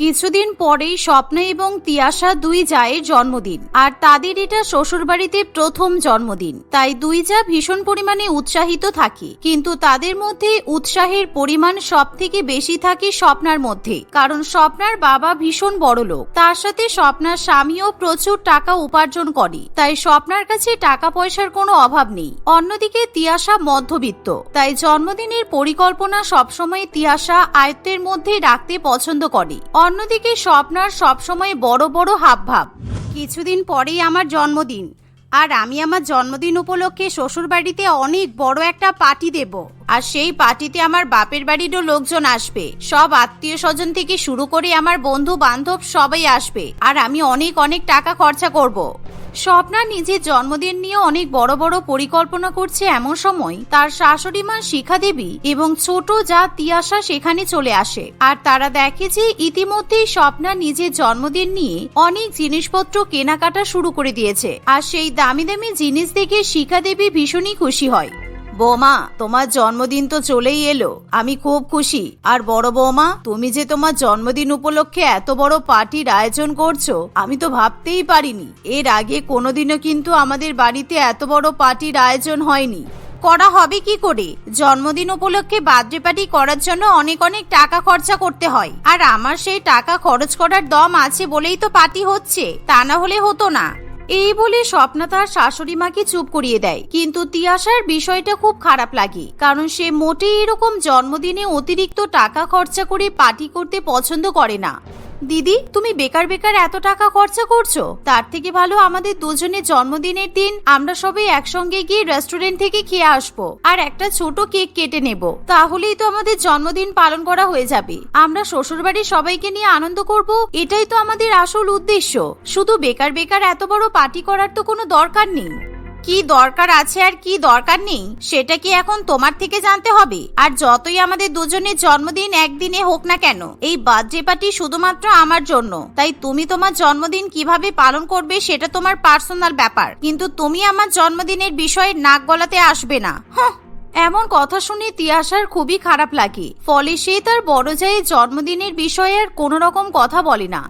কিছুদিন পরেই স্বপ্না এবং তিয়াসা দুই জায়ের জন্মদিন। আর তাদের এটা শ্বশুরবাড়িতে প্রথম জন্মদিন। তাই দুই যা ভীষণ পরিমাণে উৎসাহিত থাকে। কিন্তু তাদের মধ্যে উৎসাহের পরিমাণ সব থেকে বেশি থাকে স্বপ্নার মধ্যে। কারণ স্বপ্নার বাবা ভীষণ বড় লোক। তার সাথে স্বপ্নার স্বামীও প্রচুর টাকা উপার্জন করে। তাই স্বপ্নার কাছে টাকা পয়সার কোনো অভাব নেই। অন্যদিকে তিয়াসা মধ্যবিত্ত। তাই জন্মদিনের পরিকল্পনা সবসময় তিয়াসা আয়ত্তের মধ্যে রাখতে পছন্দ করে। অন্যদিকে স্বপ্নার সবসময় বড় বড় হাবভাব। কিছুদিন পরেই আমার জন্মদিন। আর আমি আমার জন্মদিন উপলক্ষে শ্বশুরবাড়িতে অনেক বড় একটা পার্টি দেব। আর সেই পার্টিতে আমার বাপের বাড়িরও লোকজন আসবে। সব আত্মীয় স্বজন থেকে শুরু করে আমার বন্ধু বান্ধব সবাই আসবে। আর আমি অনেক অনেক টাকা খরচা করব। স্বপ্না নিজের জন্মদিন নিয়ে অনেক বড় বড় পরিকল্পনা করছে এমন সময় তার শাশুড়ি মা শিখা দেবী এবং ছোট যা তিয়াশা সেখানে চলে আসে। আর তারা দেখে যে ইতিমধ্যেই স্বপ্না নিজের জন্মদিন নিয়ে অনেক জিনিসপত্র কেনাকাটা শুরু করে দিয়েছে। আর সেই দামি দামি জিনিস দেখে শিখা দেবী ভীষণই খুশি হয়। বৌমা, তোমার জন্মদিন তো চলেই এলো। আমি খুব খুশি। আর বড় বৌমা, তুমি যে তোমার জন্মদিন উপলক্ষে এত বড় পার্টির আয়োজন করছ, আমি তো ভাবতেই পারিনি। এর আগে কোনোদিনও কিন্তু আমাদের বাড়িতে এত বড় পার্টির আয়োজন হয়নি। করা হবে কি করে? জন্মদিন উপলক্ষে বার্থডে পার্টি করার জন্য অনেক অনেক টাকা খরচা করতে হয়। আর আমার সেই টাকা খরচ করার দম আছে বলেই তো পার্টি হচ্ছে। তা না হলে হতো না। এই বলে স্বপ্না তার শাশুড়ি মাকে চুপ করিয়ে দেয়। কিন্তু তিয়াসার বিষয়টা খুব খারাপ লাগে, কারণ সে মোটেই এরকম জন্মদিনে অতিরিক্ত টাকা খরচা করে পার্টি করতে পছন্দ করে না। দিদি, তুমি বেকার বেকার এত টাকা খরচা করছ। তার থেকে ভালো আমাদের দুজনের জন্মদিনের দিন আমরা সবাই একসঙ্গে গিয়ে রেস্টুরেন্ট থেকে খেয়ে আসব আর একটা ছোট কেক কেটে নেব। তাহলেই তো আমাদের জন্মদিন পালন করা হয়ে যাবে। আমরা শ্বশুরবাড়ির সবাইকে নিয়ে আনন্দ করব, এটাই তো আমাদের আসল উদ্দেশ্য। শুধু বেকার বেকার এত বড় পার্টি করার তো কোনো দরকার নেই। কি দরকার আছে আর কি দরকার নেই, সেটা কি এখন তোমার থেকে জানতে হবে? আর যতই আমাদের দুজনের জন্মদিন একদিনে হোক না কেন, এই বার্থডে পার্টি শুধুমাত্র আমার জন্য। তাই তুমি তোমার জন্মদিন কীভাবে পালন করবে সেটা তোমার পার্সোনাল ব্যাপার। কিন্তু তুমি আমার জন্মদিনের বিষয়ে নাক গলাতে আসবে না। হাহ, এমন কথা শুনে তিয়াশার খুবই খারাপ লাগে। ফলে সে তার বড় জায়ের জন্মদিনের বিষয়ে আর কোনো রকম কথা বলে না।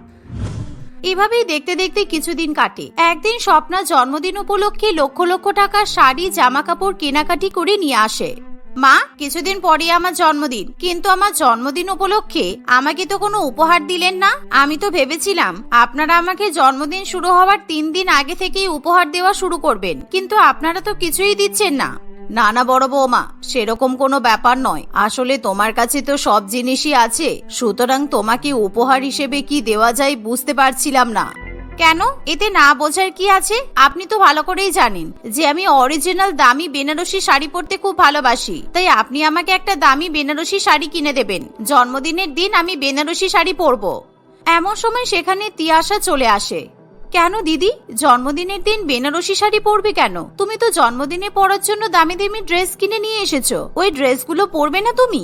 এভাবেই দেখতে দেখতে কিছুদিন কাটে। একদিন স্বপ্না জন্মদিন উপলক্ষে লক্ষ লক্ষ টাকার শাড়ি জামা কাপড় কেনাকাটি করে নিয়ে আসে। মা, কিছুদিন পরে আমার জন্মদিন। কিন্তু আমার জন্মদিন উপলক্ষে আমাকে তো কোনো উপহার দিলেন না? আমি তো ভেবেছিলাম আপনারা আমাকে জন্মদিন শুরু হওয়ার তিন দিন আগে থেকেই উপহার দেওয়া শুরু করবেন। কিন্তু আপনারা তো কিছুই দিচ্ছেন না। না না বড় বৌমা, সেরকম কোনো ব্যাপার নয়। আসলে তোমার কাছে তো সব জিনিসই আছে। সুতরাং তোমাকে উপহার হিসেবে কি দেওয়া যায় বুঝতে পারছিলাম না। কেন? এতে না বোঝার কি আছে? আপনি তো ভালো করেই জানেন যে আমি অরিজিনাল দামি বেনারসি শাড়ি পরতে খুব ভালোবাসি। তাই আপনি আমাকে একটা দামি বেনারসি শাড়ি কিনে দেবেন। জন্মদিনের দিন আমি বেনারসি শাড়ি পরবো। এমন সময় সেখানে তিয়াশা চলে আসে। কেন দিদি? জন্মদিনের দিন বেনারসি শাড়ি পরবে কেন? তুমি তো জন্মদিনে পরার জন্য দামি দামি ড্রেস কিনে নিয়ে এসেছ। ওই ড্রেসগুলো পরবে না তুমি?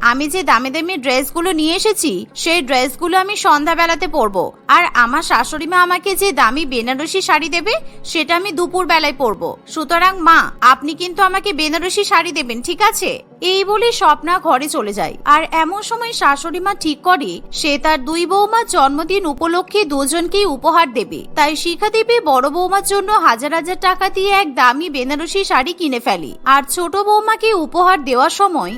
আমি যে দামি দামি ড্রেসগুলো নিয়ে এসেছি, সেই ড্রেসগুলো আমি সন্ধ্যাবেলাতে পরবো। আর আমার শাশুড়ি মা আমাকে যে দামি বেনারসি শাড়ি দেবে, সেটা আমি দুপুর বেলায় পরবো। সুতরাং মা, আপনি কিন্তু আমাকে বেনারসি শাড়ি দেবেন, ঠিক আছে? এই বলে স্বপ্না ঘরে চলে যায়। আর এমন সময় শাশুড়ি মা ঠিক করে, সে তার দুই বৌমার জন্মদিন উপলক্ষে দুজনকেই উপহার দেবে। তাই শিখা দেবী বড় বৌমার জন্য হাজার হাজার টাকা দিয়ে এক দামি বেনারসি শাড়ি কিনে ফেলে। আর ছোট বৌমাকে উপহার দেওয়ার সময়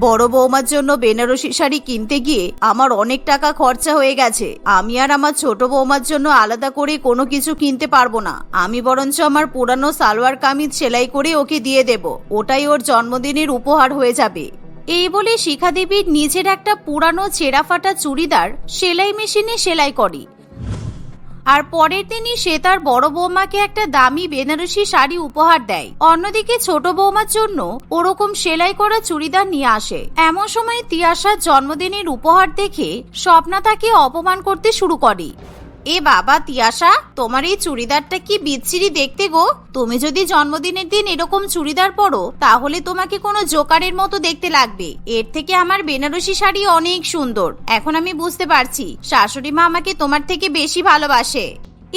বড় বৌমার জন্য বেনারসি শাড়ি কিনতে গিয়ে আমার অনেক টাকা খরচা হয়ে গেছে। আমি আর আমার ছোট বৌমার জন্য আলাদা করে কোনো কিছু কিনতে পারব না। আমি বরঞ্চ আমার পুরানো সালোয়ার কামিজ সেলাই করে ওকে দিয়ে দেব। ওটাই ওর জন্মদিনের উপহার হয়ে যাবে। এই বলে শিখা দেবীর নিজের একটা পুরানো ছেঁড়া ফাটা চুড়িদার সেলাই মেশিনে সেলাই করে। আর পরের দিনই সে তার বড় বৌমাকে একটা দামি বেনারসি শাড়ি উপহার দেয়। অন্যদিকে ছোট বৌমার জন্য ওরকম সেলাই করা চুড়িদার নিয়ে আসে। এমন সময় তিয়াসার জন্মদিনের উপহার দেখে স্বপ্না তাকে অপমান করতে শুরু করে। এ বাবা তিয়াশা, তোমার এই চুড়িদারটা কি বিচ্ছিরি দেখতে গো? তুমি যদি জন্মদিনের দিন এরকম চুড়িদার পরো, তাহলে তোমাকে কোনো জোকারের মতো দেখতে লাগবে। এর থেকে আমার বেনারসি শাড়ি অনেক সুন্দর। এখন আমি বুঝতে পারছি, শাশুড়ি মা আমাকে তোমার থেকে বেশি ভালোবাসে।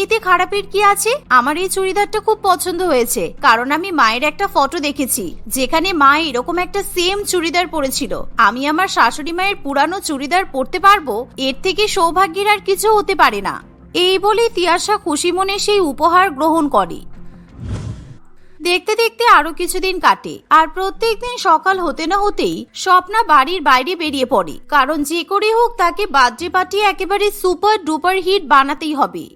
এতে খারাপের কি আছে? আমার এই চুড়িদারটা খুব পছন্দ হয়েছে, কারণ আমি মায়ের একটা ফটো দেখেছি, যেখানে মা এরকম একটা সেম চুড়িদার পরেছিল। আমি আমার শাশুড়ি মায়ের পুরানো চুড়িদার পরতে পারব? এর থেকে সৌভাগ্যের আর কিছু হতে পারে না। এই বলে তিয়াশা খুশি মনে সেই উপহার গ্রহণ করে। দেখতে দেখতে আরও কিছুদিন কাটে, আর প্রত্যেক দিন সকাল হতে না হতেই স্বপ্না বাড়ির বাইরে বেরিয়ে পড়ে। কারণ যে করে হোক তাকে বার্থডে পার্টি একেবারে সুপার ডুপার হিট বানাতেই হবে।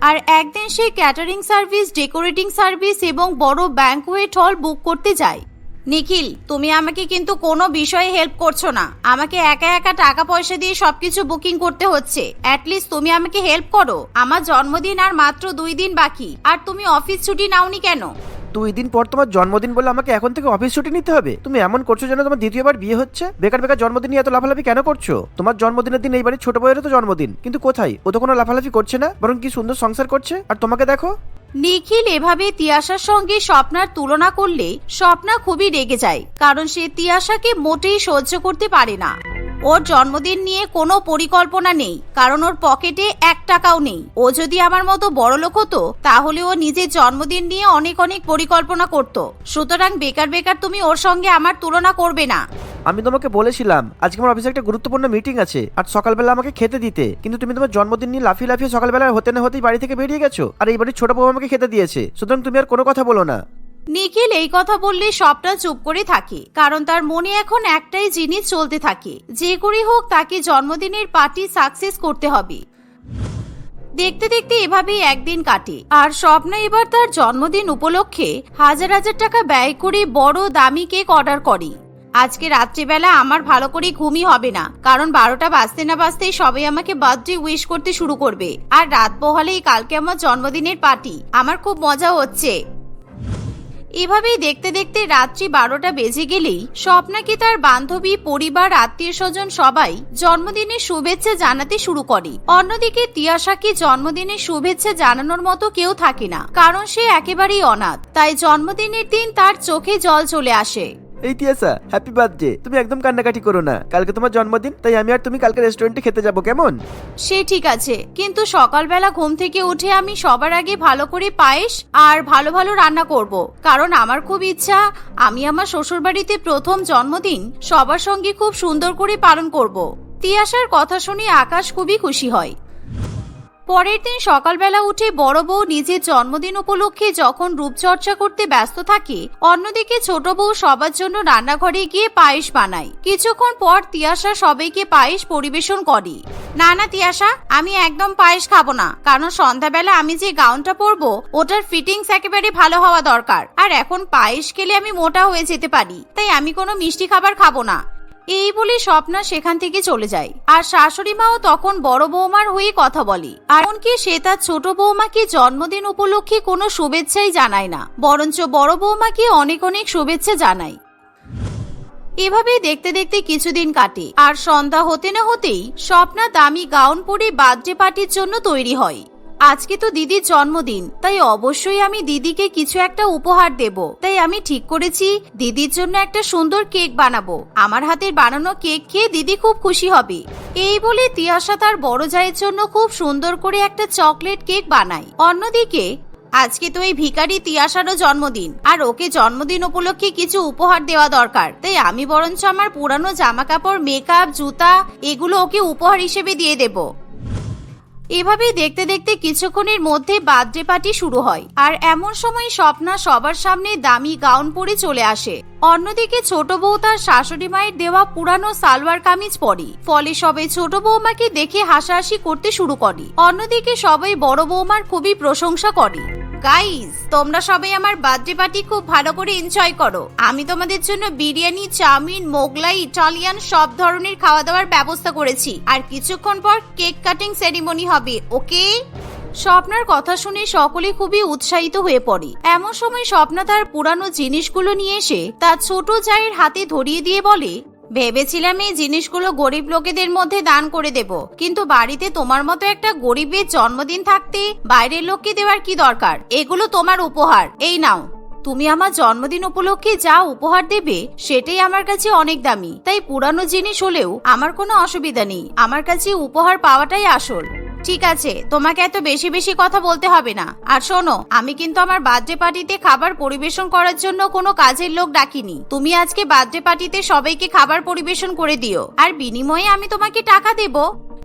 আর একদিন সে ক্যাটারিং সার্ভিস, ডেকোরেটিং সার্ভিস এবং বড় ব্যাংকোয়েট হল বুক করতে যায়। নিখিল, তুমি আমাকে কিন্তু কোনো বিষয়ে হেল্প করছ না। আমাকে একা একা টাকা পয়সা দিয়ে সবকিছু বুকিং করতে হচ্ছে। অ্যাটলিস্ট তুমি আমাকে হেল্প করো। আমার জন্মদিন আর মাত্র দুই দিন বাকি। আর তুমি অফিস ছুটি নাওনি কেন? দুই দিন পর তোমার জন্মদিন বলে আমাকে এখন থেকে অফিস ছুটি নিতে হবে। তুমি এমন করছ যেন তোমার দ্বিতীয়বার বিয়ে হচ্ছে? বেকার বেকার জন্মদিন নিয়ে এত লাফালাফি কেন করছ? তোমার জন্মদিনের দিন এই বাড়ির ছোট বউয়েরও তো জন্মদিন। কিন্তু কোথায়? ও তো কোনো লাফালাফি করছে না, বরং কি সুন্দর সংসার করছে? আর তোমাকে দেখো। নিখিল এভাবে তিয়াশার সঙ্গে স্বপ্নার তুলনা করলে স্বপ্না খুবই রেগে যায়, কারণ সে তিয়াশাকে মোটেই সহ্য করতে পারে না। ওর জন্মদিন নিয়ে কোনো পরিকল্পনা নেই, কারণ ওর পকেটে এক টাকাও নেই। ও যদি আমার মতো বড় লোক হতো, তাহলে ও নিজের জন্মদিন নিয়ে অনেক অনেক পরিকল্পনা করত। সুতরাং বেকার বেকার তুমি ওর সঙ্গে আমার তুলনা করবে না। আমি তোমাকে বলেছিলাম, আজকে আমার অফিসে একটা গুরুত্বপূর্ণ মিটিং আছে। আর সকালবেলা আমাকে খেতে দিতে। কিন্তু তুমি তোমার জন্মদিন নিয়ে লাফিয়ে লাফিয়ে সকালবেলা হতে না হতেই বাড়ি থেকে বেরিয়ে গেছো। আর এই বাড়ির ছোট বউ আমাকে খেতে দিয়েছে। সুতরাং তুমি আর কোনো কথা বলো না। নিখিল, এই কথা বললে সবটা চুপ করে থাকে। কারণ তার মনে এখন একটাই জিনিস চলতে থাকে। যে করে হোক তাকে জন্মদিনের পার্টি সাকসেস করতে হবে। দেখতে দেখতে এভাবেই একদিন কাটে। আর স্বপ্না এবার তার জন্মদিন উপলক্ষে হাজার হাজার টাকা ব্যয় করে বড় দামি কেক অর্ডার করে। আজকে রাত্রিবেলা আমার ভালো করে ঘুমই হবে না, কারণ বারোটা বাজতে না বাজতেই সবাই আমাকে বার্থডে উইশ করতে শুরু করবে। আর রাত পোহালেই কালকে আমার জন্মদিনের পার্টি, আমার খুব মজা হচ্ছে। এভাবেই দেখতে দেখতে রাত্রি বারোটা বেজে গেলেই স্বপ্নাকে তার বান্ধবী, পরিবার, আত্মীয় স্বজন সবাই জন্মদিনের শুভেচ্ছা জানাতে শুরু করে। অন্যদিকে তিয়াশাকে জন্মদিনের শুভেচ্ছা জানানোর মতো কেউ থাকে না, কারণ সে একেবারেই অনাথ, তাই জন্মদিনের দিন তার চোখে জল চলে আসে। এই তিয়াসা হ্যাপি বার্থডে তুমি একদম কান্নাকাটি করো না। কালকে তোমার জন্মদিন, তাই আমি আর তুমি কালকে রেস্টুরেন্টে খেতে যাব, কেমন? সে ঠিক আছে, কিন্তু সকালবেলা ঘুম থেকে উঠে আমি সবার আগে ভালো করে পায়েস আর ভালো ভালো রান্না করব। কারণ আমার খুব ইচ্ছা, আমি আমার শ্বশুরবাড়িতে প্রথম জন্মদিন সবার সঙ্গে খুব সুন্দর করে পালন করব। তিয়াশার কথা শুনে আকাশ খুবই খুশি হয়। পরের দিন সকালবেলা উঠে বড় বউ নিজের জন্মদিন উপলক্ষে যখন রূপচর্চা করতে ব্যস্ত থাকে, অন্যদিকে ছোট বউ সবার জন্য রান্নাঘরে গিয়ে পায়েস বানায়। কিছুক্ষণ পর তিয়াশা সবাইকে পায়েস পরিবেশন করে। না না তিয়াশা, আমি একদম পায়েস খাব না, কারণ সন্ধ্যাবেলা আমি যে গাউনটা পরবো, ওটার ফিটিংস একেবারে ভালো হওয়া দরকার। আর এখন পায়েস খেলে আমি মোটা হয়ে যেতে পারি, তাই আমি কোনো মিষ্টি খাবার খাব না। এই বলে স্বপ্না সেখান থেকে চলে যায়। আর শাশুড়ি মাও তখন বড় বৌমার হয়ে কথা বলে। আর এমনকি সে তার ছোট বৌমাকে জন্মদিন উপলক্ষে কোনো শুভেচ্ছাই জানায় না। বরঞ্চ বড় বৌমাকে অনেক অনেক শুভেচ্ছা জানায়। এভাবেই দেখতে দেখতে কিছুদিন কাটে। আর সন্ধ্যা হতে না হতেই স্বপ্না দামি গাউন পরে বার্থডে পার্টির জন্য তৈরি হয়। আজকে তো দিদির জন্মদিন, তাই অবশ্যই আমি দিদিকে কিছু একটা উপহার দেব। তাই আমি ঠিক করেছি, দিদির জন্য একটা সুন্দর কেক বানাবো। আমার হাতের বানানো কেক খেয়ে দিদি খুব খুশি হবে। এই বলে তিয়াশা তার বড় জায়ের জন্য খুব সুন্দর করে একটা চকলেট কেক বানায়। অন্যদিকে, আজকে তো এই ভিখারি তিয়াশারও জন্মদিন, আর ওকে জন্মদিন উপলক্ষে কিছু উপহার দেওয়া দরকার। তাই আমি বরঞ্চ আমার পুরানো জামা কাপড় মেকআপ জুতা, এগুলো ওকে উপহার হিসেবে দিয়ে দেব। এভাবেই দেখতে দেখতে কিছুক্ষণের মধ্যে বার্থডে পার্টি শুরু হয়। আর এমন সময় স্বপ্না সবার সামনে দামি গাউন পরে চলে আসে। অন্যদিকে ছোট বউ তার শাশুড়ি মায়ের দেওয়া পুরানো সালোয়ার কামিজ পরে। ফলে সবাই ছোট বৌমাকে দেখে হাসাহাসি করতে শুরু করে। অন্যদিকে সবাই বড় বৌমার খুবই প্রশংসা করে। গাইস তোমরা সবাই আমার বার্থডে পার্টি খুব ভালো করে এনজয় করো। আমি তোমাদের জন্য বিরিয়ানি, চাউমিন, মোগলাই, ইটালিয়ান সব ধরনের খাওয়া দাওয়ার ব্যবস্থা করেছি। আর কিছুক্ষণ পর কেক কাটিং সেরিমনি হবে, ওকে? স্বপ্নার কথা শুনে সকলে খুবই উৎসাহিত হয়ে পড়ে। এমন সময় স্বপ্না তার পুরানো জিনিসগুলো নিয়ে এসে তার ছোট জায়ের হাতে ধরিয়ে দিয়ে বলে ভেবেছিলাম এই জিনিসগুলো গরিব লোকেদের মধ্যে দান করে দেব। কিন্তু বাড়িতে তোমার মতো একটা গরিবের জন্মদিন থাকতে বাইরের লোককে দেওয়ার কি দরকার? এগুলো তোমার উপহার। এই নাও। তুমি আমার জন্মদিন উপলক্ষে যা উপহার দেবে, সেটাই আমার কাছে অনেক দামি। তাই পুরানো জিনিস হলেও আমার কোনো অসুবিধা নেই। আমার কাছে উপহার পাওয়াটাই আসল। ঠিক আছে, তোমাকে এত বেশি বেশি কথা বলতে হবে না। আর শোনো, আমি কিন্তু আমার বার্থডে পার্টিতে খাবার পরিবেশন করার জন্য কোনো কাজের লোক ডাকিনি। তুমি আজকে বার্থডে পার্টিতে সবাইকে খাবার পরিবেশন করে দিও। আর বিনিময়ে আমি তোমাকে টাকা দেব।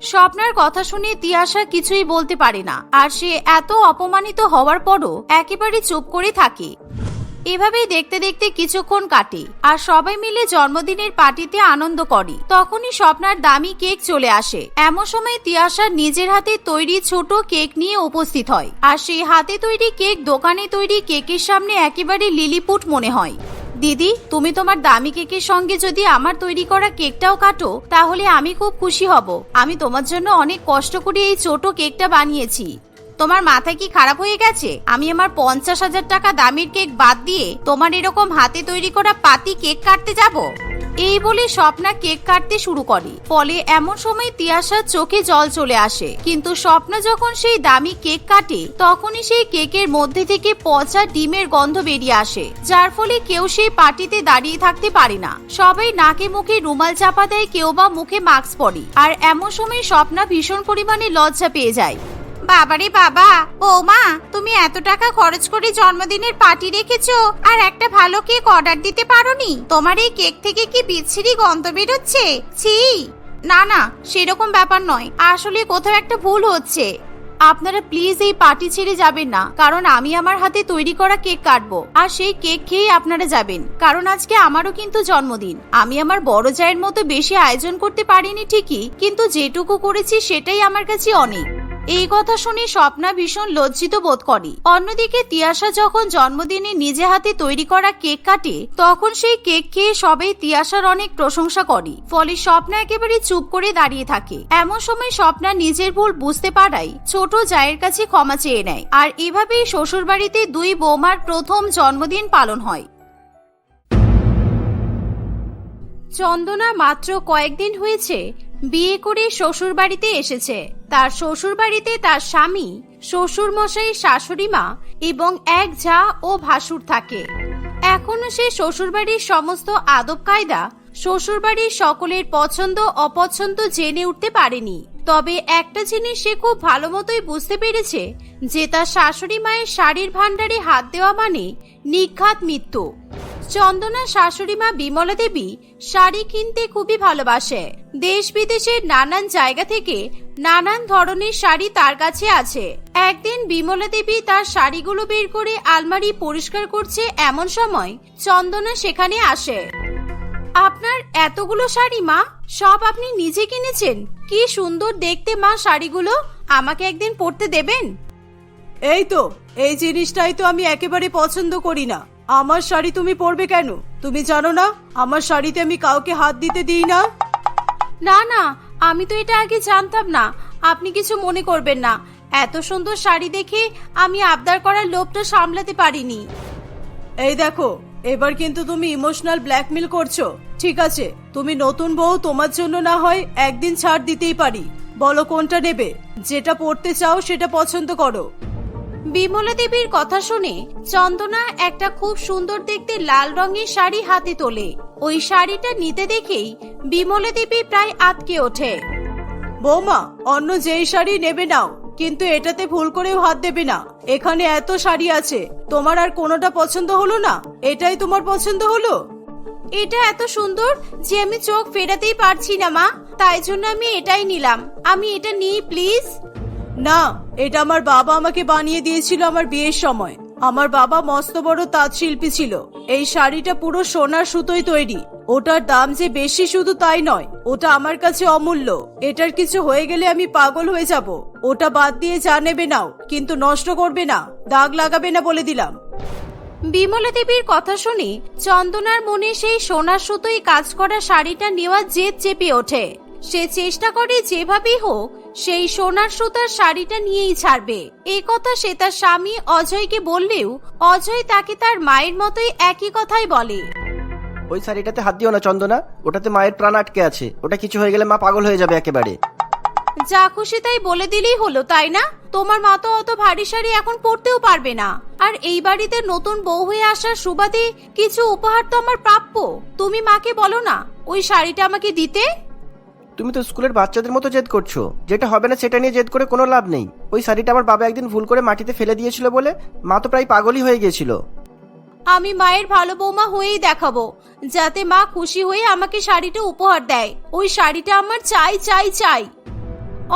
স্বপ্নার কথা শুনে তিয়াশা কিছুই বলতে পারে না। আর সে এত অপমানিত হওয়ার পরও একেবারে চুপ করে থাকে। এভাবেই দেখতে দেখতে কিছুক্ষণ কাটে, আর সবাই মিলে জন্মদিনের পার্টিতে আনন্দ করে। তখনই স্বপ্নার দামি কেক চলে আসে। এমন সময় তিয়াশা নিজের হাতে তৈরি ছোট কেক নিয়ে উপস্থিত হয়, আর সেই হাতে তৈরি কেক দোকানে তৈরি কেকের সামনে একেবারে লিলিপুট মনে হয়। দিদি, তুমি তোমার দামি কেকের সঙ্গে যদি আমার তৈরি করা কেকটাও কাটো, তাহলে আমি খুব খুশি হব। আমি তোমার জন্য অনেক কষ্ট করে এই ছোট কেকটা বানিয়েছি। তোমার মাথা কি খারাপ হয়ে গেছে? আমি আমার পঞ্চাশ হাজার টাকা দামের কেক বাদ দিয়ে তোমার এরকম হাতে তৈরি করা পাতি কেক কাটতে যাব? এই বলে স্বপ্না কেক কাটতে শুরু করে। ফলে এমন সময় তিয়াসার চোখে জল চলে আসে। কিন্তু স্বপ্না যখন সেই দামি কেক কাটে, তখনই সেই কেকের মধ্যে থেকে পচা ডিমের গন্ধ বেরিয়ে আসে, যার ফলে কেউ সেই পার্টিতে দাঁড়িয়ে থাকতে পারে না। সবাই নাকে মুখে রুমাল চাপা দেয়, কেউ বা মুখে মাস্ক পরে। আর এমন সময় স্বপ্না ভীষণ পরিমাণে লজ্জা পেয়ে যায়। বাবারে বাবা ও মা তুমি এত টাকা খরচ করে জন্মদিনের পার্টি রেখেছো, আর একটা ভালো কেক অর্ডার দিতে পারোনি? তোমার এই কেক থেকে কি বিচ্ছিরি গন্ধ বেরোচ্ছে? ছি, না না, সেরকম ব্যাপার নয়। আসলে কোথাও একটা ভুল হচ্ছে। আপনারা প্লিজ এই পার্টি ছেড়ে যাবেন না, কারণ আমি আমার হাতে তৈরি করা কেক কাটবো, আর সেই কেক খেয়েই আপনারা যাবেন। কারণ আজকে আমারও কিন্তু জন্মদিন। আমি আমার বড় জায়ের মতো বেশি আয়োজন করতে পারিনি ঠিকই, কিন্তু যেটুকু করেছি সেটাই আমার কাছে অনেক। এই কথা শুনে স্বপ্না ভীষণ লজ্জিত বোধ করে। অন্যদিকে তিয়াশা যখন জন্মদিনে নিজে হাতে তৈরি করা কেক কাটে, তখন সেই কেক খেয়ে সবাই তিয়াশার অনেক প্রশংসা করে। ফলে স্বপ্না একেবারে চুপ করে দাঁড়িয়ে থাকে। এমন সময় স্বপ্না নিজের ভুল বুঝতে পারাই ছোট জায়ের কাছে ক্ষমা চেয়ে নেয়। আর এভাবেই শ্বশুরবাড়িতে দুই বৌমার প্রথম জন্মদিন পালন হয়। চন্দনা মাত্র কয়েকদিন হয়েছে বিয়ে করে শ্বশুর বাড়িতে এসেছে। তার শ্বশুর বাড়িতে তার স্বামী শ্বশুর মশাই শাশুড়ি মা এবং এক ঝা ও ভাসুর থাকে। এখনও সে শ্বশুর বাড়ির সমস্ত আদব কায়দা শ্বশুর বাড়ির সকলের পছন্দ, অপছন্দ জেনে উঠতে পারেনি। তবে একটা জিনিস সে খুব ভালো মতোই বুঝতে পেরেছে, যে তার শাশুড়ি মায়ের শাড়ির ভাণ্ডারে হাত দেওয়া মানে নিঘাত মৃত্যু। চন্দনা শাশুড়ি মা বিমলা দেবী শাড়ি কিনতে খুবই ভালোবাসে। দেশ বিদেশের নানান জায়গা থেকে নানান ধরনের শাড়ি তার কাছে আছে। একদিন বিমলা দেবী তার শাড়িগুলো বের করে আলমারি পরিষ্কার করছে এমন সময় চন্দনা সেখানে আসে। আপনার এতগুলো শাড়ি মা, সব আপনি নিজে কিনেছেন? কি সুন্দর দেখতে মা শাড়িগুলো, আমাকে একদিন পরতে দেবেন? এই তো, এই জিনিসটাই তো আমি একেবারে পছন্দ করি না। আমার শাড়ি তুমি পরবে কেন? তুমি জানো না? আমার শাড়িতে আমি কাউকে হাত দিতে দিই না? না না আমি তো এটা আগে জানতাম না। আপনি কিছু মনে করবেন না। এত সুন্দর শাড়ি দেখে আমি আবদার করার লোভটা সামলাতে পারিনি। এই দেখো এবার কিন্তু তুমি ইমোশনাল ব্ল্যাকমেল করছ। ঠিক আছে তুমি নতুন বউ তোমার জন্য না হয় একদিন ছাড় দিতেই পারি। বলো কোনটা নেবে? যেটা পড়তে চাও সেটা পছন্দ করো। বিমলা দেবীর কথা শুনে চন্দনা একটা খুব সুন্দর দেখতে লাল রঙের শাড়ি হাতে তোলে। ওই শাড়িটা নিতে দেখেই বিমলা দেবী প্রায় আটকে ওঠে। বৌমা অন্য যেই শাড়ি নেবে নাও কিন্তু এটাতে ভুল করেও হাত দেবে না। এখানে এত শাড়ি আছে তোমার আর কোনোটা পছন্দ হলো না? এটাই তোমার পছন্দ হলো? এটা এত সুন্দর যে আমি চোখ ফেরাতেই পারছি না মা। তাই জন্য আমি এটাই নিলাম। আমি এটা নিই প্লিজ। না, এটা আমার বাবা আমাকে বানিয়ে দিয়েছিল আমার বিয়ের সময়। আমার বাবা মস্ত বড় তাঁত শিল্পী ছিল। এই শাড়িটা পুরো সোনার সুতোয় তৈরি। ওটার দাম যে বেশি শুধু তাই নয়, ওটা আমার কাছে অমূল্য। এটার কিছু হয়ে গেলে আমি পাগল হয়ে যাব। ওটা বাদ দিয়ে যা নেবে নাও, কিন্তু নষ্ট করবে না, দাগ লাগাবে না বলে দিলাম। বিমলা দেবীর কথা শুনে চন্দনার মনে সেই সোনার সুতোয় কাজ করা শাড়িটা নেওয়ার জেদ চেপে ওঠে। সে চেষ্টা করে যেভাবেই হোক সেই সোনার সুতার শাড়িটা নিয়েই ছাড়বে। এই কথা সে তার স্বামী অজয়কে বললেও অজয় তাকে তার মায়ের মতোই একই কথাই বলে। ওই শাড়িটাতে হাত দিও না চন্দনা। ওটাতে মায়ের প্রাণ আটকে আছে। ওটা কিছু হয়ে গেলে মা পাগল হয়ে যাবে একেবারে। যা খুশি তাই বলে দিলেই হলো তাই না? তোমার মা তো অত ভারী শাড়ি এখন পরতেও পারবে না। আর এই বাড়িতে নতুন বউ হয়ে আসার সুবাদে কিছু উপহার তো আমার প্রাপ্য। তুমি মাকে বলো না ওই শাড়িটা আমাকে দিতে? তুমি তো স্কুলের বাচ্চাদের মতো জেদ করছ। যেটা হবে না সেটা নিয়ে জেদ করে কোনো লাভ নেই। ওই শাড়িটা আমার বাবা একদিন ভুল করে মাটিতে ফেলে দিয়েছিল বলে মা তো প্রায় পাগলই হয়ে গিয়েছিল। আমি মায়ের ভালো বৌমা হয়েই দেখাবো, যাতে মা খুশি হয়ে আমাকে শাড়িটা উপহার দেয়। ওই শাড়িটা আমার চাই চাই চাই।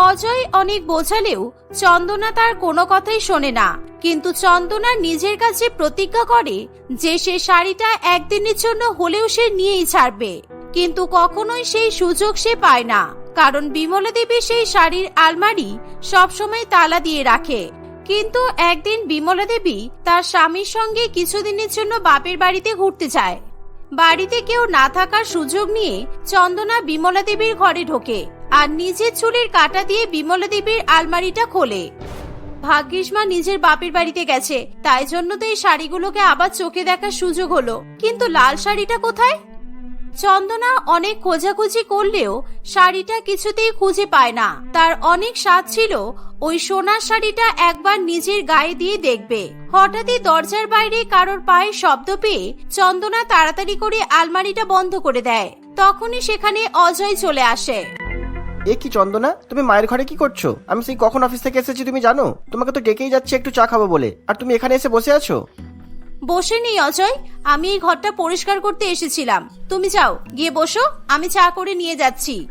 অজয় অনেক বোঝালেও চন্দনা তার কোনো কথাই শোনে না। কিন্তু চন্দনা নিজের কাছে প্রতিজ্ঞা করে যে সে শাড়িটা একদিনের জন্য হলেও সে নিয়েই ছাড়বে। কিন্তু কখনোই সেই সুযোগ সে পায় না, কারণ বিমলা দেবী সেই শাড়ির আলমারি সবসময় তালা দিয়ে রাখে। কিন্তু একদিন বিমলা দেবী তার স্বামীর সঙ্গে কিছুদিনের জন্য বাপের বাড়িতে ঘুরতে যায়। বাড়িতে কেউ না থাকার সুযোগ নিয়ে চন্দনা বিমলা দেবীর ঘরে ঢোকে আর নিজের চুলের কাটা দিয়ে বিমলা দেবীর আলমারিটা খোলে। ভাগ্যিস মা নিজের বাপের বাড়িতে গেছে, তাই জন্য তো এই শাড়িগুলোকে আবার চোখে দেখার সুযোগ হলো। কিন্তু লাল শাড়িটা কোথায়? চন্দনা অনেক খোঁজাখুঁজি করলেও শাড়িটা কিছুতেই খুঁজে পায় না। তার অনেক স্বাদ ছিল ওই সোনার শাড়িটা একবার নিজের গায়ে দিয়ে দেখবে। হঠাৎই দরজার বাইরে কারোর পায়ের শব্দ পেয়ে চন্দনা তাড়াতাড়ি করে আলমারিটা বন্ধ করে দেয়। তখনই সেখানে অজয় চলে আসে। এ কি চন্দনা? তুমি মায়ের ঘরে কি করছ? আমি সেই কখন অফিস থেকে এসেছি তুমি জানো? তোমাকে তো ডেকেই যাচ্ছে একটু চা খাব বলে। আর তুমি এখানে এসে বসে আছো? বসে নেই অজয়। আমি এই ঘরটা পরিষ্কার করতে এসেছিলাম। তুমি যাও গিয়ে বসো। আমি চা করে নিয়ে যাচ্ছি।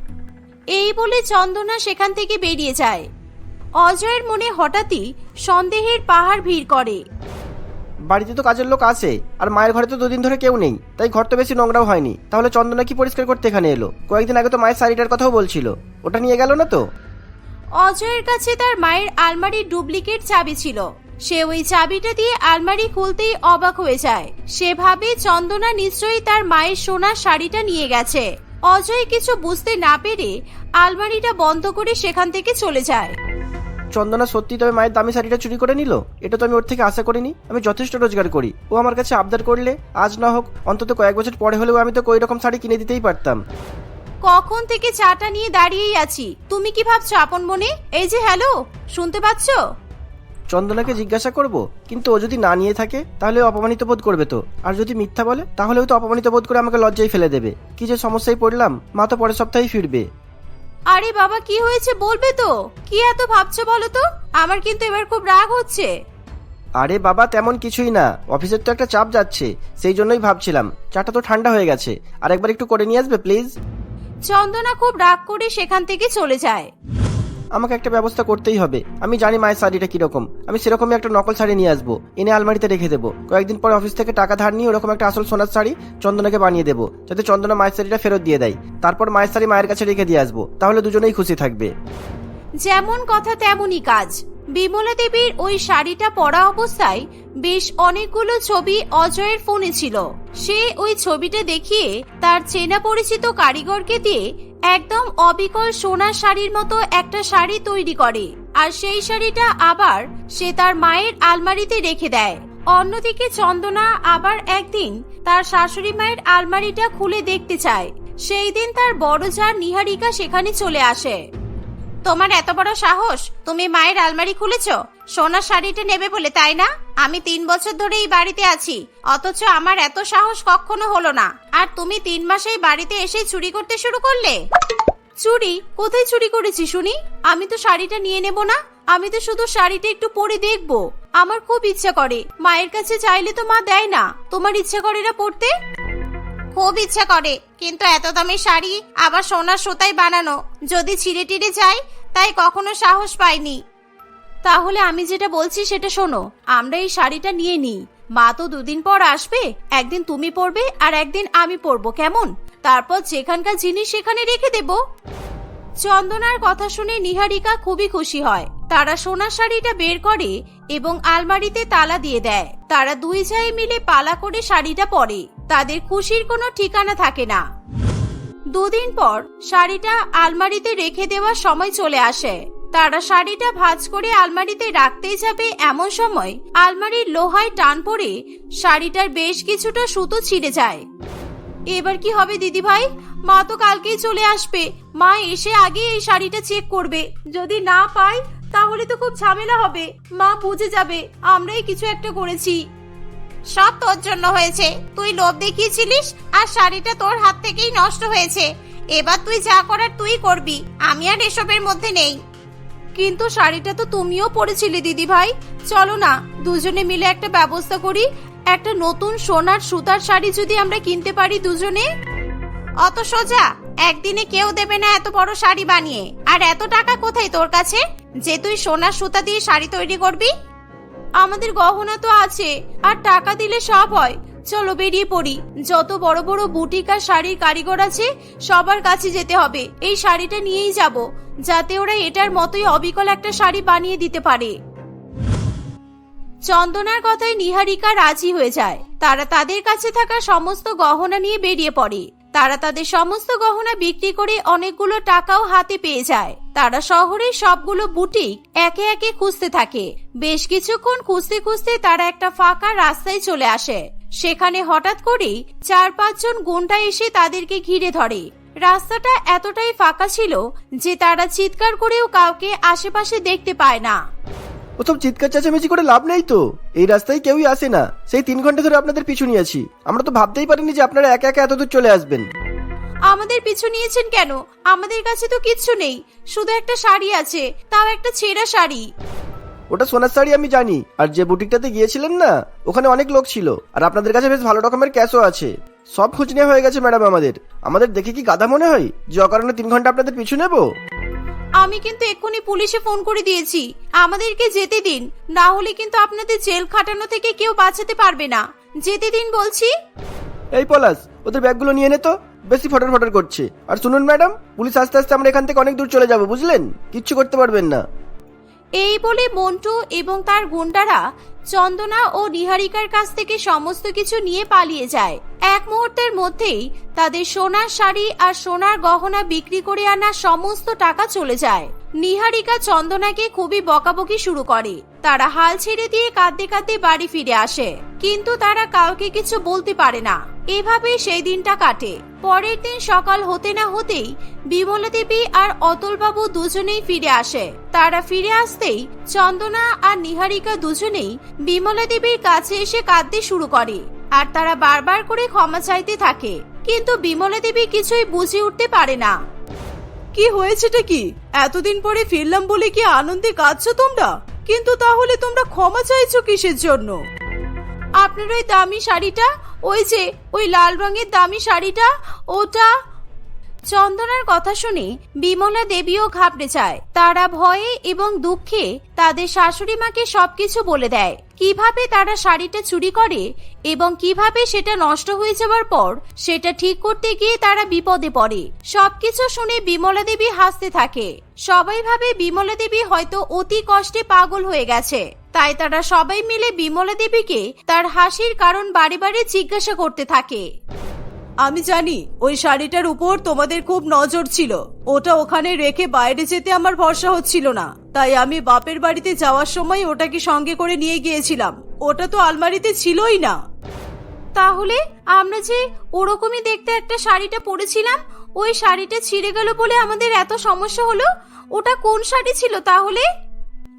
এই বলে চন্দনা সেখান থেকে বেরিয়ে যায়। অজয়ের মনে হঠাৎই সন্দেহের পাহাড় ভিড় করে। বাড়িতে তো কাজের লোক আছে আর মায়ের ঘরে তো দুদিন ধরে কেউ নেই তাই ঘর তো বেশি নোংরাও হয়নি। তাহলে চন্দনা কি পরিষ্কার করতে এখানে এলো? কয়েকদিন আগে তো মায়ের শাড়িটার কথাও বলছিল। ওটা নিয়ে গেল না তো? অজয়ের কাছে তার মায়ের আলমারির ডুপ্লিকেট চাবি ছিল। সে ওই চাবিটা দিয়ে আলমারি খুলতেই অবাক হয়ে যায়। সে ভাবে চন্দনা নিশ্চয়ই তার মায়ের সোনার শাড়িটা নিয়ে গেছে। অজয় কিছু বুঝতে না পেরে আলমারিটা বন্ধ করে সেখান থেকে চলে যায়। চন্দনা সত্যি তবে মায়ের দামি শাড়িটা চুরি করে নিল? এটা তো আমি ওর থেকে আশা করিনি। আমি যথেষ্ট রোজগার করি। ও আমার কাছে আবদার করলে আজ না হোক অন্তত কয়েক বছর পরে হলেও আমি তো ওই রকম শাড়ি কিনে দিতেই পারতাম। কখন থেকে চাটা নিয়ে দাঁড়িয়েই আছি? তুমি কি ভাবছ আপন মনে? এই যে হ্যালো শুনতে পাচ্ছো? চন্দনাকে জিজ্ঞাসা করব কিন্তু ও যদি না নিয়ে থাকে তাহলে অপমানিত বোধ করবে তো। আর যদি মিথ্যা বলে তাহলেও তো অপমানিত বোধ করে আমাকে লজ্জায় ফেলে দেবে। কি যে সমস্যায় পড়লাম মা তো পরের সপ্তাহেই ফিরবে। আরে বাবা কি হয়েছে বলবে তো? কি এত ভাবছ বলো তো? আমার কিন্তু এবার খুব রাগ হচ্ছে। আরে বাবা তেমন কিছুই না। অফিসের তো একটা চাপ যাচ্ছে সেই জন্যই ভাবছিলাম। চাটা তো ঠান্ডা হয়ে গেছে। আর একবার একটু করে নিয়ে আসবে প্লিজ? চন্দনা খুব রাগ করে সেখান থেকে চলে যায়। আমাকে একটা ব্যবস্থা করতেই হবে। আমি জানি মায়ের শাড়িটা কীরকম। আমি সেরকমই একটা নকল শাড়ি নিয়ে আসব। এনে আলমারিতে রেখে দেবো। কয়েকদিন পর অফিস থেকে টাকা ধার নিয়ে ওরকম একটা আসল সোনার শাড়ি চন্দনাকে বানিয়ে দেবো, যাতে চন্দনা মায়ের শাড়িটা ফেরত দিয়ে দেয়। তারপর মায়ের শাড়ি মায়ের কাছে রেখে দিয়ে আসব। তাহলে দুজনেই খুশি থাকবে। যেমন কথা তেমনই কাজ। বিমলা দেবীর ওই শাড়িটা পরা অবস্থায় বেশ অনেকগুলো ছবি অজয়ের ফোনে ছিল। সে ওই ছবিটা দেখিয়ে তার চেনা পরিচিত কারিগরকে দিয়ে একদম অবিকল সোনার শাড়ির মতো একটা শাড়ি তৈরি করে। আর সেই শাড়িটা আবার সে তার মায়ের আলমারিতে রেখে দেয়। অন্যদিকে চন্দনা আবার একদিন তার শাশুড়ি মায়ের আলমারিটা খুলে দেখতে চায়। সেই দিন তার বড় যা নিহারিকা সেখানে চলে আসে। তোমার এত বড় সাহস, তুমি মায়ের আলমারি খুলেছ? সোনার শাড়িটা নেবে বলে, তাই না? আমি তিন বছর ধরে এই বাড়িতে আছি, অথচ আমার এত সাহস কখনো হলো না। আর তুমি তিন মাসেই বাড়িতে এসে চুরি করতে শুরু করলে? চুরি? কোথায় চুরি করেছি শুনি? আমি তো শাড়িটা নিয়ে নেব না, আমি তো শুধু শাড়িটা একটু পরে দেখব। আমার খুব ইচ্ছা করে, মায়ের কাছে চাইলে তো মা দেয় না, তোমার ইচ্ছা করে না পড়তে? খুব ইচ্ছা করে, কিন্তু এত দামি শাড়ি, আবার সোনার সুতায় বানানো, যদি ছিঁড়ে টিড়ে যায়, তাই কখনো সাহস পাইনি। তাহলে আমি যেটা বলছি সেটা শোনো। আমরা এই শাড়িটা নিয়ে নিই। মা তো দুদিন পর আসবে, একদিন তুমি পরবে আর একদিন আমি পরবো, কেমন? তারপর যেখানকার জিনিস সেখানে রেখে দেব। চন্দনার কথা শুনে নিহারিকা খুবই খুশি হয়। তারা সোনার শাড়িটা বের করে এবং আলমারিতে তালা দিয়ে দেয়। তারা দুই জায়ে মিলে পালা করে শাড়িটা পরে। তাদের খুশির কোনো ঠিকানা থাকে না। দুদিন পর শাড়িটা আলমারিতে রেখে দেওয়ার সময় চলে আসে। তারা শাড়িটা ভাঁজ করে আলমারিতে রাখতেই যাবে এমন সময় আলমারির লোহায় টান পড়ে শাড়িটার বেশ কিছুটা সুতো ছিঁড়ে যায়। এবার কি হবে দিদি ভাই মা তো কালকেই চলে আসবে। মা এসে আগে এই শাড়িটা চেক করবে। যদি না পাই, তাহলে তো খুব ঝামেলা হবে। মা বুঝে যাবে, আমরাই কিছু একটা করেছি। সব তোর জন্য হয়েছে। তুই লোভ দেখিয়েছিলিস আর শাড়িটা তোর হাত থেকেই নষ্ট হয়েছে। এবার তুই যা করার তুই করবি। আমি আর এসবের মধ্যে নেই। কিন্তু শাড়িটা তো তুমিও পরেছিলে দিদি ভাই চলো না, দুজনে মিলে একটা ব্যবস্থা করি। একটা নতুন সোনার সুতার শাড়ি যদি আমরা কিনতে পারি দুজনে। অত সোজা, একদিনে কেউ দেবে না এত বড় শাড়ি বানিয়ে। আর এত টাকা কোথায় তোর কাছে? যে তুই সোনার সুতা দিয়ে শাড়ি তৈরি করবি? আমাদের গহনা তো আছে, আর টাকা দিলে সব হয়। চলো বেরিয়ে পড়ি। যত বড় বড় বুটিক আর শাড়ির কারিগর আছে, সবার কাছে যেতে হবে। এই শাড়িটা নিয়েই যাব, যাতে ওরা এটার মতোই অবিকল একটা শাড়ি বানিয়ে দিতে পারে। চন্দনার কথায় নিহারিকা রাজি হয়ে যায়। তারা তাদের কাছে থাকা সমস্ত গহনা নিয়ে বেরিয়ে পড়ে। তারা তাদের সমস্ত গহনা বিক্রি করে অনেকগুলো টাকাও হাতে পেয়ে যায়। তারা শহরের সবগুলো বুটিক একে একে খুঁজতে থাকে। বেশ কিছুক্ষণ খুঁজতে খুঁজতে তারা একটা ফাঁকা রাস্তায় চলে আসে। সেখানে হঠাৎ করেই চার পাঁচজন গুন্ডা এসে তাদেরকে ঘিরে ধরে। রাস্তাটা এতটাই ফাঁকা ছিল যে তারা চিৎকার করেও কাউকে আশেপাশে দেখতে পায় না। ওসব চিৎকার চেঁচামেচি করে লাভ নেই তো। এই রাস্তায় কেউই আসে না। সেই তিন ঘণ্টা ধরে আপনাদের পিছু নিয়েছি আমরা তো ভাবতেই পারিনি যে আপনারা একা একা এত দূর চলে আসবেন। আমাদের পিছু নিয়েছেন কেন? আমাদের কাছে তো কিচ্ছু নেই। শুধু একটা শাড়ি আছে তাও একটা ছেঁড়া শাড়ি। ওটা সোনার শাড়ি আমি জানি। আর যে বুটিকটাতে গিয়েছিলেন না ওখানে অনেক লোক ছিল। আর আপনাদের কাছে বেশ ভালো রকমের ক্যাশও আছে। সব খোঁজ নেওয়া হয়ে গেছে ম্যাডাম আমাদের। আমাদের দেখে কি গাধা মনে হয় যে অকারণে তিন ঘণ্টা আপনাদের পিছু নেব? আমি কিন্তু এক্ষুনি পুলিশে ফোন করে দিয়েছি। আমাদেরকে যেতে দিন। না হলে কিন্তু আপনাদের জেল খাটানো থেকে কেউ বাঁচাতে পারবে না। যেতে দিন বলছি। এই পলাশ ওদের ব্যাগগুলো নিয়ে নে তো। বেশি ফটর ফটর করছে। আর শুনুন ম্যাডাম পুলিশ আস্তে আস্তে আমরা এখান থেকে অনেক দূর চলে যাব বুঝলেন? কিচ্ছু করতে পারবেন না। এই বলে মন্টু এবং তার গুন্ডারা চন্দনা ও নিহারিকার কাছ থেকে সমস্ত কিছু নিয়ে পালিয়ে যায়। এক মুহূর্তের মধ্যেই তাদের সোনার শাড়ি আর সোনার গহনা বিক্রি করে আনা সমস্ত টাকা চলে যায়। নিহারিকা চন্দনাকে খুবই বকাবকি শুরু করে। তারা হাল ছেড়ে দিয়ে কাঁদতে কাঁদতে বাড়ি ফিরে আসে। কিন্তু তারা কাউকে কিছু বলতে পারে না। এভাবেই সেই দিনটা কাটে। পরের দিন সকাল হতে না হতেই বিমলা দেবী আর অতুলবাবু দুজনেই ফিরে আসে। তারা ফিরে আসতেই চন্দনা আর নিহারিকা দুজনেই বিমলা দেবীর কাছে এসে কাঁদতে শুরু করে আর তারা বারবার করে ক্ষমা চাইতে থাকে। কিন্তু বিমলা দেবী কিছুই বুঝে উঠতে পারে না। কি হয়েছেটা কি? এতদিন পরে ফিরলাম বলে কি আনন্দে কাঁদছো তোমরা? কিন্তু তাহলে তোমরা ক্ষমা চাইছো কিসের জন্য? আপনার ওই দামি শাড়িটা? ওই যে, ওই লাল রঙের দামি শাড়িটা? ওটা? চন্দনার কথা শুনে বিমলা দেবীও ঘাবড়ে যায়। তারা ভয়ে এবং দুঃখে তাদের শাশুড়ি মাকে সবকিছু বলে দেয়। কীভাবে তারা শাড়িটা চুরি করে এবং কীভাবে সেটা নষ্ট হয়ে যাওয়ার পর সেটা ঠিক করতে গিয়ে তারা বিপদে পড়ে। সবকিছু শুনে বিমলা দেবী হাসতে থাকে। সবাই ভাবে বিমলা দেবী হয়তো অতি কষ্টে পাগল হয়ে গেছে। তাই তারা সবাই মিলে বিমলা দেবীকে তার হাসির কারণ বারে বারে জিজ্ঞাসা করতে থাকে। আমি জানি ওই শাড়িটার উপর তোমাদের খুব নজর ছিল। ওটা ওখানে রেখে বাইরে যেতে আমার ভরসা হচ্ছিল না। তাই আমি বাপের বাড়িতে যাওয়ার সময় ওটাকে সঙ্গে করে নিয়ে গিয়েছিলাম। ওটা তো আলমারিতে ছিলই না। তাহলে আমরা যে ওরকমই দেখতে একটা শাড়িটা পরেছিলাম ওই শাড়িটা ছিঁড়ে গেল বলে আমাদের এত সমস্যা হলো? ওটা কোন শাড়ি ছিল তাহলে?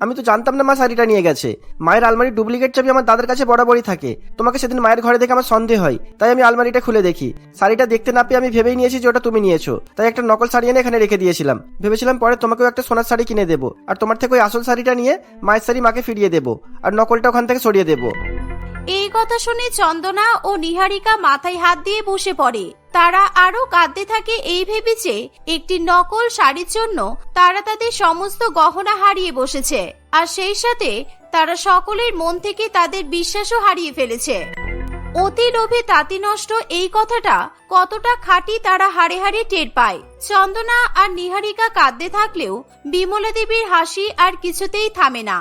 আমি তো জানতাম না মা শাড়িটা নিয়ে গেছে। মায়ের আলমারি ডুপ্লিকেট চাবি আমার দাদার কাছে বরাবরই থাকে। তোমাকে সেদিন মায়ের ঘরে দেখে আমার সন্দেহ হয়। তাই আমি আলমারিটা খুলে দেখি। শাড়িটা দেখতে না পেয়ে আমি ভেবেই নিয়েছি যে ওটা তুমি নিয়েছো। তাই একটা নকল শাড়ি এনে এখানে রেখে দিয়েছিলাম। ভেবেছিলাম পরে তোমাকেও একটা সোনার শাড়ি কিনে দেবো। আর তোমার থেকে ওই আসল শাড়িটা নিয়ে মায়ের শাড়ি মাকে ফিরিয়ে দেবো। আর নকলটা ওখান থেকে সরিয়ে দেবো। এই কথা শুনে চন্দনা ও নিহারিকা মাথায় হাত দিয়ে বসে পড়ে। তারা আরও কাঁদতে থাকে এই ভেবে যে, একটি নকল শাড়ির জন্য তারা তাদের সমস্ত গহনা হারিয়ে বসেছে। আর সেই সাথে তারা সকলের মন থেকে তাদের বিশ্বাসও হারিয়ে ফেলেছে। অতি লোভে তাঁতি নষ্ট এই কথাটা কতটা খাঁটি তারা হাড়ে হাড়ে টের পায়। চন্দনা আর নিহারিকা কাঁদতে থাকলেও বিমলা দেবীর হাসি আর কিছুতেই থামে না।